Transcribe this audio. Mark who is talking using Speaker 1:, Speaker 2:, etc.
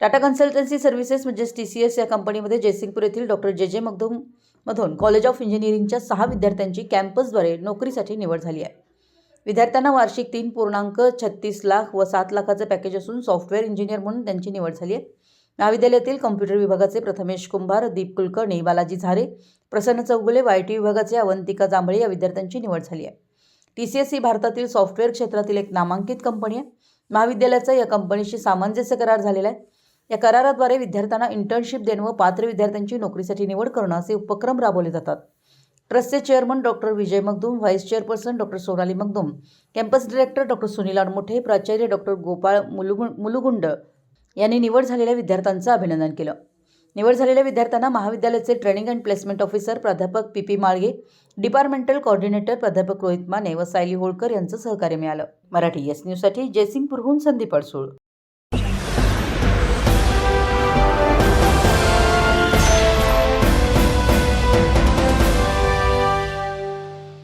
Speaker 1: Tata consultancy services म्हणजेच T C S या कंपनीमध्ये जयसिंगपूर येथील डॉक्टर जे जे मगदूम मधून कॉलेज ऑफ इंजिनिअरिंगच्या सहा विद्यार्थ्यांची कॅम्पसद्वारे नोकरीसाठी निवड झाली आहे. विद्यार्थ्यांना वार्षिक तीन पूर्णांक छत्तीस लाख व सात लाखाचं पॅकेज असून सॉफ्टवेअर इंजिनियर म्हणून त्यांची निवड झाली आहे. महाविद्यालयातील कम्प्युटर विभागाचे प्रथमेश कुंभार दीप कुलकर्णी बालाजी झारे प्रसन्न चौगुले वाय टी विभागाचे अवंतिका जांभळे या विद्यार्थ्यांची निवड झाली आहे. टी सी एस ही भारतातील सॉफ्टवेअर क्षेत्रातील एक नामांकित कंपनी आहे. महाविद्यालयाचा या कंपनीशी सामंजस्य करार झालेला आहे. या कराराद्वारे विद्यार्थ्यांना इंटर्नशिप देणं व पात्र विद्यार्थ्यांची नोकरीसाठी निवड करणं असे उपक्रम राबवले जातात. ट्रस्टचे chairman doctor Vijay Magdum vice chairperson doctor Sonali Magdum campus director doctor Sunil Admothe प्राचार्य डॉक्टर गोपाळ मुलुगु मुलुगुंड यांनी निवड झालेल्या विद्यार्थ्यांचं अभिनंदन केलं. निवड झालेल्या विद्यार्थ्यांना महाविद्यालयाचे ट्रेनिंग अँड प्लेसमेंट ऑफिसर प्राध्यापक P P Malge departmental coordinator प्राध्यापक रोहित माने व सायली होळकर यांचं सहकार्य मिळालं. मराठी एस न्यूजसाठी जयसिंगपूरहून संदीप अडसूळ.